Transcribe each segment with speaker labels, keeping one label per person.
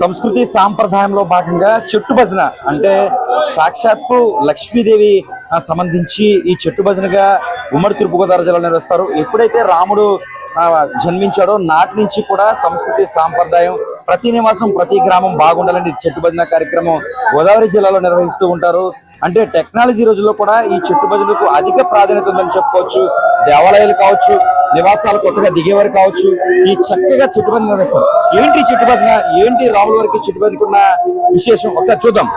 Speaker 1: సంస్కృతి సాంప్రదాయంలో భాగంగా చెట్టు భజన అంటే సాక్షాత్తు లక్ష్మీదేవి సంబంధించి ఈ చెట్టు భజనగా ఉమ్మడి తూర్పుగోదావరి జిల్లా నిర్వహిస్తారు. ఎప్పుడైతే రాముడు జన్మించాడో నాటి నుంచి కూడా సంస్కృతి సాంప్రదాయం ప్రతి నివాసం ప్రతి గ్రామం బాగుండాలని చెట్టు భజన కార్యక్రమం గోదావరి జిల్లాలో నిర్వహిస్తూ ఉంటారు. అంటే టెక్నాలజీ రోజుల్లో కూడా ఈ చెట్టు భజనకు అధిక ప్రాధాన్యత ఉందని చెప్పుకోవచ్చు. దేవాలయాలు కావచ్చు నివాసాలు కొత్తగా దిగేవారు కావచ్చు ఈ చక్కగా చెట్టు నిర్వహిస్తారు. ఏంటి ఈ భజన ఏంటి రాముల వారికి చెట్టు విశేషం? ఒకసారి చూద్దాం.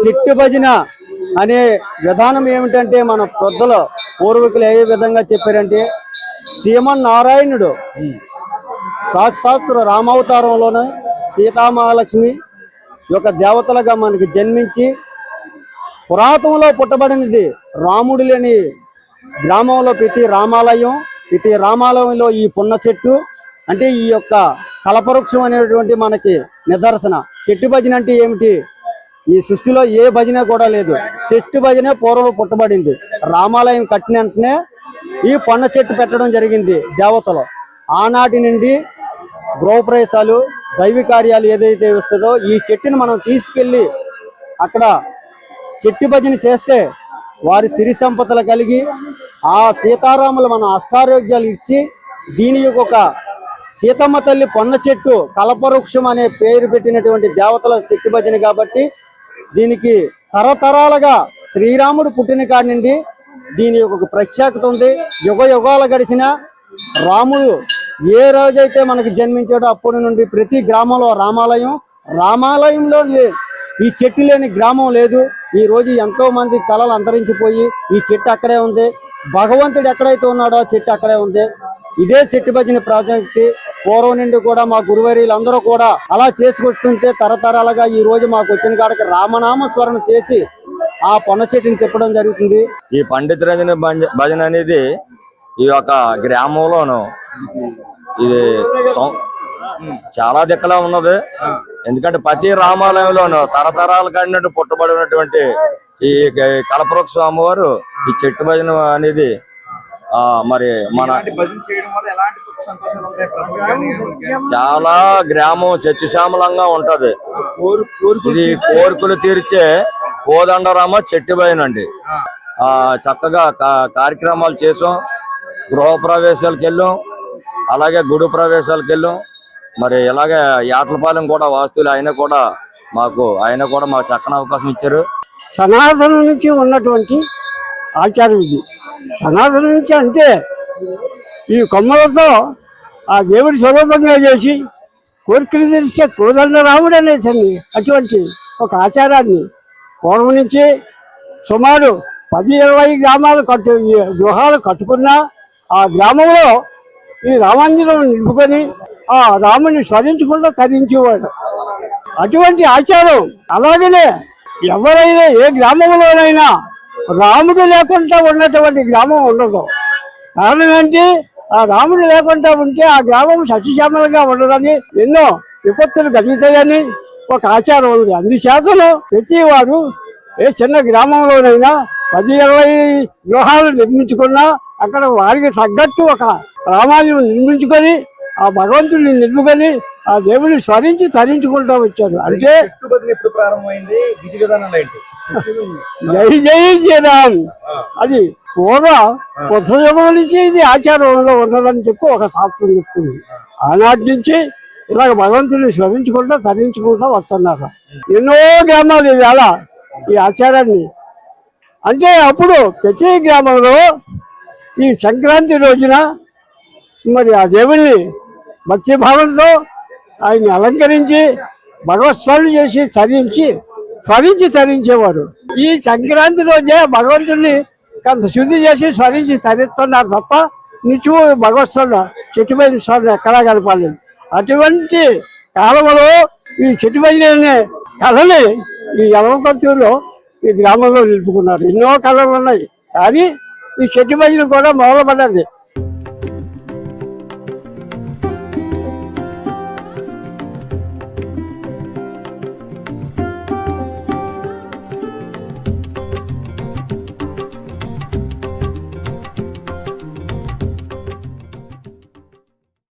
Speaker 2: సిట్టు భజన అనే విధానం ఏమిటంటే మన పెద్దలు పూర్వీకులు ఏ విధంగా చెప్పారంటే సీమన్ నారాయణుడు సాక్షాత్తు రామావతారంలోనే సీతామహాలక్ష్మి యొక్క దేవతలుగా మనకి జన్మించి పురాతనంలో పుట్టబడినది రాముడు లేని గ్రామంలో ప్రతి రామాలయం ప్రతి రామాలయంలో ఈ పున్న చెట్టు అంటే ఈ యొక్క కలపవృక్షం అనేటువంటి మనకి నిదర్శన. చెట్టు భజన అంటే ఏమిటి? ఈ సృష్టిలో ఏ భజన కూడా లేదు. చెట్టు భజనే పూర్వం పుట్టబడింది. రామాలయం కట్టిన వెంటనే ఈ పొన్న చెట్టు పెట్టడం జరిగింది దేవతలు. ఆనాటి నుండి గృహప్రవేశాలు దైవ కార్యాలు ఏదైతే వస్తుందో ఈ చెట్టుని మనం తీసుకెళ్ళి అక్కడ చెట్టు భజన చేస్తే వారి సిరి సంపదలు కలిగి ఆ సీతారాములు మన అష్టారోగ్యాలు ఇచ్చి దీని యొక్క సీతమ్మ తల్లి పొన్న చెట్టు కలపవృక్షం అనే పేరు పెట్టినటువంటి దేవతల చెట్టు భజన కాబట్టి దీనికి తరతరాలుగా శ్రీరాముడు పుట్టిన కాడి నుండి దీని యొక్క ప్రత్యేకత ఉంది. యుగ యుగాలు గడిచిన రాముడు ఏ రోజైతే మనకి జన్మించాడో అప్పటి నుండి ప్రతి గ్రామంలో రామాలయం రామాలయంలో ఈ చెట్టు లేని గ్రామం లేదు. ఈ రోజు ఎంతో మంది కళలు అంతరించిపోయి ఈ చెట్టు అక్కడే ఉంది. భగవంతుడు ఎక్కడైతే ఉన్నాడో ఆ చెట్టు అక్కడే ఉంది. ఇదే చెట్టు భజన ప్రాజెక్ట్. పూర్వం నుండి కూడా మా గురువర్యులందరూ కూడా అలా చేసుకొస్తుంటే తరతరాలుగా ఈ రోజు మాకు వచ్చిన కాడికి రామనామ స్మరణ చేసి ఆ పొన్న చెట్టుని తిప్పడం జరుగుతుంది.
Speaker 3: ఈ పండిత రజని భంజ- భజన అనేది ఈ యొక్క గ్రామంలోను ఇది సం- చాలా దిక్కలా ఉన్నది. ఎందుకంటే ప్రతి రామాలయంలోను తరతరాల కాడినట్టు పుట్టబడినటువంటి ఈ కలపవృక్ష స్వామివారు ఈ చెట్టు భజన అనేది ఆ మరి మన
Speaker 1: భజన చేయడం వల్ల ఎలాంటి సుఖ సంతోషాలు ఉంటాయి? ప్రజలకి?
Speaker 3: చాలా గ్రామం చచ్చిశ్యామలంగా ఉంటది. ఇది కోరికలు తీర్చే కోదండరామ చెట్టు భజన అండి ఆ చక్కగా కా- కార్యక్రమాలు చేసాం. గృహ ప్రవేశాలకు వెళ్ళాం. అలాగే గుడి ప్రవేశాలకు వెళ్ళాం. మరి ఇలాగే యాట్లపాలెం కూడా వాస్తులు ఆయన కూడా మాకు ఆయన కూడా మాకు చక్కని అవకాశం ఇచ్చారు.
Speaker 2: సనాతనం నుంచి ఉన్నటువంటి ఆచారం ఇది. సనాతనం నుంచి అంటే ఈ కొమ్మలతో ఆ దేవుడి స్వరూపంగా చేసి కోరికలు తెలిసే కోదండ రాముడు అనేసండి అటువంటి ఒక ఆచారాన్ని. పూర్వం నుంచి సుమారు పది ఇరవై గ్రామాలు కట్టు గృహాలు కట్టుకున్న ఆ గ్రామంలో ఈ రామాంజనం నిలుపుకొని ఆ రాముని స్మరించకుండా తరించేవాడు. అటువంటి ఆచారం అలాగనే ఎవరైనా ఏ గ్రామంలోనైనా రాముడు లేకుండా ఉన్నటువంటి గ్రామం ఉండదు. కారణం ఏంటి? ఆ రాముడు లేకుండా ఉంటే ఆ గ్రామం సత్యశ్యామలంగా ఉండదని ఎన్నో విపత్తులు కలుగుతాయని ఒక ఆచారం ఉంది. అందుచేతను ప్రతి వాడు ఏ చిన్న గ్రామంలోనైనా పది ఇరవై గృహాలు నిర్మించుకున్నా అక్కడ వారికి తగ్గట్టు ఒక రామాలయం నిర్మించుకొని ఆ భగవంతుడిని నిలుపుకొని ఆ దేవుడిని స్మరించి తరించుకుంటూ వచ్చారు. అంటే జై జై శ్రీరామ్. అది పూర్వ కొత్త యుగం నుంచి ఇది ఆచారంలో ఉన్నదని చెప్పి ఒక శాస్త్రం చెప్తుంది. ఆనాటి నుంచి ఇలాగ భగవంతుడిని స్మరించుకుంటూ తరించుకుంటూ వస్తున్నారు. ఎన్నో గ్రామాలు ఇవాళ ఈ ఆచారాన్ని. అంటే అప్పుడు ప్రతి గ్రామంలో ఈ సంక్రాంతి రోజున మరి ఆ దేవుణ్ణి భక్తి భావంతో ఆయన్ని అలంకరించి భగవత్స్మరణ చేసి తరించి స్మరించి తరించేవారు. ఈ సంక్రాంతి రోజే భగవంతుడిని కొంత శుద్ధి చేసి స్మరించి తరిస్తున్నారు తప్ప నిత్యము భగవత్స్మరణ చెట్టుపై స్వామిని ఎక్కడా కలపాలి అటువంటి కాలంలో ఈ చెట్టుపైన కళని ఈ యలమపత్తూరులో ఈ గ్రామంలో నిలుపుకున్నారు. ఎన్నో కళలు ఉన్నాయి. కానీ ఈ చెట్టు కూడా మొదలుపడ్డది.